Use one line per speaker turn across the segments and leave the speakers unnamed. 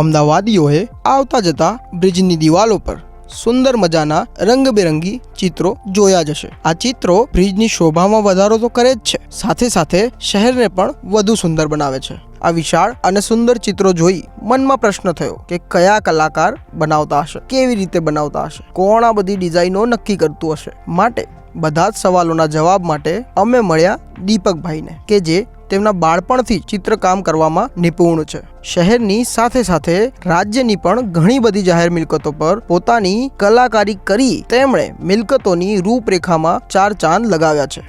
અમદાવાદીઓએ આવતા જતા બ્રિજની દિવાલો પર સુંદર મજાના રંગબેરંગી ચિત્રો જોયા જશે. આ ચિત્રો બ્રિજની શોભામાં વધારો તો કરે જ છે, સાથે સાથે શહેરને પણ વધુ સુંદર બનાવે છે. આ વિશાળ અને સુંદર ચિત્રો જોઈ મનમાં પ્રશ્ન થયો કે કયા કલાકાર બનાવતા હશે, કેવી રીતે બનાવતા હશે, કોણ આ બધી ડિઝાઇનો નક્કી કરતું હશે? માટે બધા જ સવાલોના જવાબ માટે અમે મળ્યા દીપકભાઈને, કે જે તેમના બાળપણથી ચિત્રકામ કરવામાં નિપુણ છે. શહેરની સાથે સાથે રાજ્યની પણ ઘણી બધી જાહેર મિલકતો પર પોતાની કલાકારી કરી તેમણે મિલકતોની રૂપરેખામાં ચાર ચાંદ લગાવ્યા છે.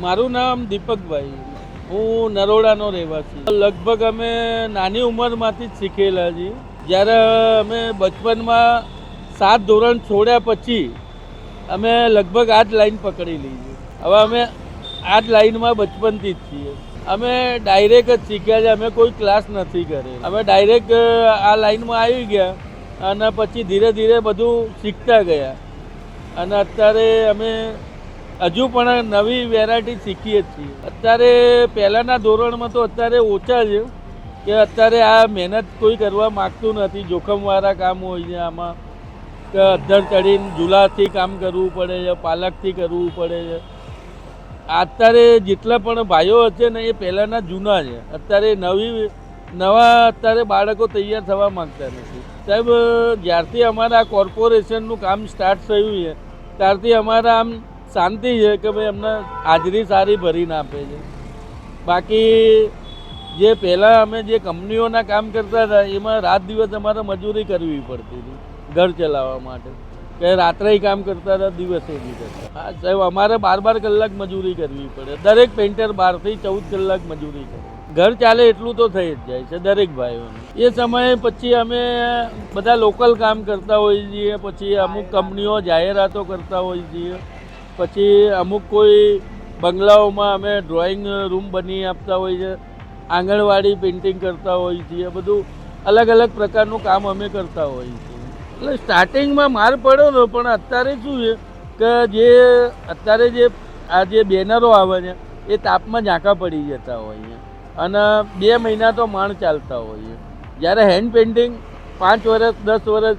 મારું નામ દીપકભાઈ. હું નરોડાનો રહેવાસી. લગભગ અમે નાની ઉંમરમાંથી જ શીખેલા છીએ. જ્યારે અમે બચપનમાં સાત ધોરણ છોડ્યા પછી અમે લગભગ આ જ લાઈન પકડી લીધી. હવે અમે આ જ લાઈનમાં બચપનથી જ છીએ. અમે ડાયરેક્ટ જ શીખ્યા છે. અમે કોઈ ક્લાસ નથી કરે. અમે ડાયરેક્ટ આ લાઈનમાં આવી ગયા અને પછી ધીરે ધીરે બધું શીખતા ગયા. અને અત્યારે અમે હજુ પણ નવી વેરાયટી શીખીએ છીએ. અત્યારે પહેલાંના ધોરણમાં તો અત્યારે ઓછા છે કે અત્યારે આ મહેનત કોઈ કરવા માગતું નથી. જોખમવાળા કામ હોય છે આમાં. કે અધ્ધર ચડીને ઝૂલાથી કામ કરવું પડે છે, પાલકથી કરવું પડે છે. અત્યારે જેટલા પણ ભાઈઓ હશે ને એ પહેલાંના જૂના છે. અત્યારે નવી, નવા અત્યારે બાળકો તૈયાર થવા માંગતા નથી. સાહેબ, જ્યારથી અમારા કોર્પોરેશનનું કામ સ્ટાર્ટ થયું છે, ત્યારથી અમારા આમ શાંતિ છે કે ભાઈ અમને હાજરી સારી ભરીને આપે છે. બાકી જે પહેલાં અમે જે કંપનીઓના કામ કરતા હતા, એમાં રાત દિવસ અમારે મજૂરી કરવી પડતી હતી, ઘર ચલાવવા માટે. કે રાત્રે કામ કરતા હતા, દિવસે બી હા, સાહેબ, અમારે બાર બાર કલાક મજૂરી કરવી પડે. દરેક પેન્ટર બારથી ચૌદ કલાક મજૂરી કરે. ઘર ચાલે એટલું તો થઈ જ જાય છે, દરેક ભાઈઓને. એ સમયે પછી અમે બધા લોકલ કામ કરતા હોઈએ છીએ, પછી અમુક કંપનીઓ જાહેરાતો કરતા હોઈએ છીએ. પછી અમુક કોઈ બંગલાઓમાં અમે ડ્રોઈંગ રૂમ બની આપતા હોઈએ છીએ આંગણવાડી પેઇન્ટિંગ કરતા હોઈએ છીએ બધું અલગ અલગ પ્રકારનું કામ અમે કરતા હોઈએ છીએ એટલે સ્ટાર્ટિંગમાં માર પડ્યો ને પણ અત્યારે શું છે કે જે અત્યારે જે આ જે બેનરો આવે છે, એ તાપમાં ઝાંકા પડી જતા હોય છે. અને બે મહિના તો માણ ચાલતા છે. જ્યારે હેન્ડ પેઇન્ટિંગ પાંચ વર્ષ દસ વર્ષ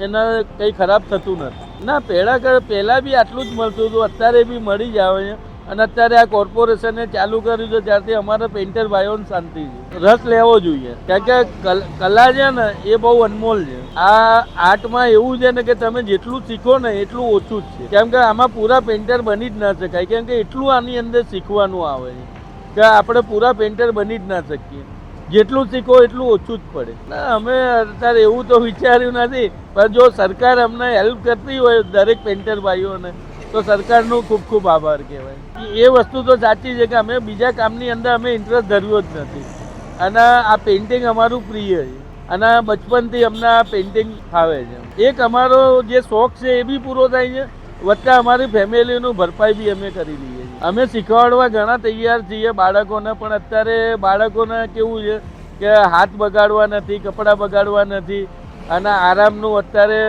એના કંઈ ખરાબ થતું નથી. ના પહેલાં કર પહેલાં બી આટલું જ મળતું હતું, અત્યારે બી મળી જ આવે અને અત્યારે આ કોર્પોરેશને ચાલુ કર્યું છે, ત્યારથી અમારા પેઇન્ટર ભાઈઓને શાંતિ છે. રસ લેવો જોઈએ. કારણ કે કલ- છે ને, એ બહુ અનમોલ છે. આ આર્ટમાં એવું છે ને કે તમે જેટલું શીખો ને, એટલું ઓછું જ છે. કેમ કે આમાં પૂરા પેઇન્ટર બની જ ના શકાય. કેમ કે એટલું આની અંદર શીખવાનું આવે છે. કે આપણે પૂરા પેઇન્ટર બની જ ના શકીએ. જેટલું શીખો એટલું ઓછું જ પડે. ના, અમે અત્યારે એવું તો વિચાર્યું નથી, પણ જો સરકાર અમને હેલ્પ કરતી હોય દરેક પેન્ટર ભાઈઓને, તો સરકારનો ખૂબ ખૂબ આભાર કહેવાય. એ વસ્તુ તો સાચી છે કે અમે બીજા કામની અંદર અમે ઇન્ટરેસ્ટ ધર્યો જ નથી. અને આ પેઇન્ટિંગ અમારું પ્રિય છે. અને બચપનથી અમને આ પેઇન્ટિંગ ફાવે છે. એક અમારો જે શોખ છે એ બી પૂરો થાય છે. વચ્ચે અમારી ફેમિલીનું ભરપાઈ બી અમે કરી છીએ. અમે શીખવાડવા ઘણા તૈયાર છીએ બાળકોને, પણ અત્યારે બાળકોને કેવું છે કે હાથ બગાડવા નથી, કપડાં બગાડવા નથી, અને આરામનું અત્યારે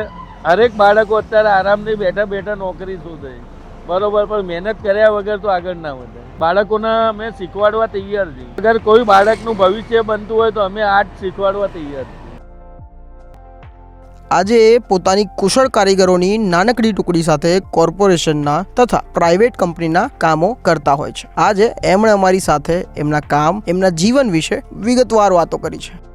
હરેક બાળકો અત્યારે આરામથી બેઠા બેઠા નોકરી શોધે. બરોબર, પણ મહેનત કર્યા વગર તો આગળ ના વધે. બાળકોને અમે શીખવાડવા તૈયાર છીએ. અગર કોઈ બાળકનું ભવિષ્ય બનતું હોય તો અમે આર્ટ શીખવાડવા તૈયાર છીએ.
આજે પોતાની કુશળ કારીગરોની નાનકડી ટુકડી સાથે કોર્પોરેશનના તથા પ્રાઇવેટ કંપનીના કામો કરતા હોય છે. આજે એમણે અમારી સાથે એમના કામ, એમના જીવન વિશે વિગતવાર વાતો કરી છે.